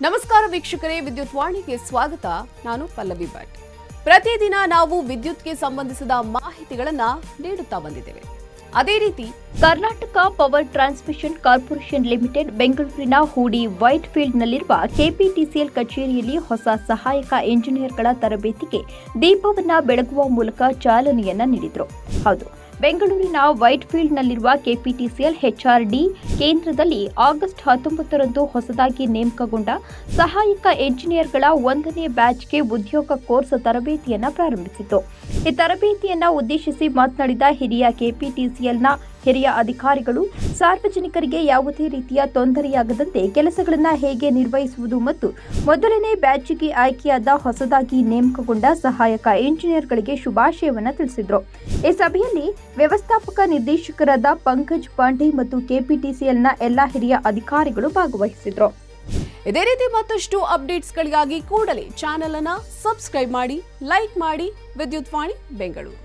ನಮಸ್ಕಾರ ವೀಕ್ಷಕರೇ, ವಿದ್ಯುತ್ ವಾಣಿಗೆ ಸ್ವಾಗತ. ನಾನು ಪಲ್ಲವಿ ಭಟ್. ಪ್ರತಿದಿನ ನಾವು ವಿದ್ಯುತ್ಗೆ ಸಂಬಂಧಿಸಿದ ಮಾಹಿತಿಗಳನ್ನ ನೀಡುತ್ತಾ ಬಂದಿದ್ದೇವೆ. ಅದೇ ರೀತಿ, Karnataka power transmission corporation limited ಬೆಂಗಳೂರಿನ ಹೂಡಿ ವೈಟ್ ಫೀಲ್ಡ್ನಲ್ಲಿರುವ ಕೆಪಿಟಿಸಿಎಲ್ ಕಚೇರಿಯಲ್ಲಿ ಹೊಸ ಸಹಾಯಕ ಎಂಜಿನಿಯರ್ಗಳ ತರಬೇತಿಗೆ ದೀಪವನ್ನ ಬೆಳಗುವ ಮೂಲಕ ಚಾಲನೆಯನ್ನ ನೀಡಿದರು. ಹೌದು ಬೆಂಗಳೂರಿನ ವೈಟ್ ಫೀಲ್ಡ್ನಲ್ಲಿರುವ ಕೆಪಿಟಿಸಿಎಲ್ ಹೆಚ್ಆರ್ಡಿ ಕೇಂದ್ರದಲ್ಲಿ ಆಗಸ್ಟ್ ಹತ್ತೊಂಬತ್ತರಂದು ಹೊಸದಾಗಿ ನೇಮಕಗೊಂಡ ಸಹಾಯಕ ಎಂಜಿನಿಯರ್ಗಳ ಒಂದನೇ ಬ್ಯಾಚ್ಗೆ ಉದ್ಯೋಗ ಕೋರ್ಸ್ ತರಬೇತಿಯನ್ನು ಪ್ರಾರಂಭಿಸಿತು. ಈ ತರಬೇತಿಯನ್ನು ಉದ್ದೇಶಿಸಿ ಮಾತನಾಡಿದ ಹಿರಿಯ ಕೆಪಿಟಿಸಿಎಲ್ನ ಹಿರಿಯ ಅಧಿಕಾರಿಗಳು, ಸಾರ್ವಜನಿಕರಿಗೆ ಯಾವುದೇ ರೀತಿಯ ತೊಂದರೆಯಾಗದಂತೆ ಕೆಲಸಗಳನ್ನು ಹೇಗೆ ನಿರ್ವಹಿಸುವುದು ಮತ್ತು ಮೊದಲನೇ ಬ್ಯಾಚ್ಗೆ ಆಯ್ಕೆಯಾದ ಹೊಸದಾಗಿ ನೇಮಕಗೊಂಡ ಸಹಾಯಕ ಎಂಜಿನಿಯರ್ಗಳಿಗೆ ಶುಭಾಶಯವನ್ನು ತಿಳಿಸಿದರು. ಈ ಸಭೆಯಲ್ಲಿ ವ್ಯವಸ್ಥಾಪಕ ನಿರ್ದೇಶಕರಾದ ಪಂಕಜ್ ಪಾಂಡೆ ಮತ್ತು ಕೆಪಿಟಿಸಿಎಲ್ನ ಎಲ್ಲಾ ಹಿರಿಯ ಅಧಿಕಾರಿಗಳು ಭಾಗವಹಿಸಿದ್ರು. ಇದೇ ರೀತಿ ಮತ್ತಷ್ಟು ಅಪ್ಡೇಟ್ಸ್ಗಳಿಗಾಗಿ ಕೂಡಲೇ ಚಾನೆಲ್ ಅನ್ನ ಸಬ್ಸ್ಕ್ರೈಬ್ ಮಾಡಿ, ಲೈಕ್ ಮಾಡಿ. ವಿದ್ಯುತ್ ವಾಣಿ, ಬೆಂಗಳೂರು.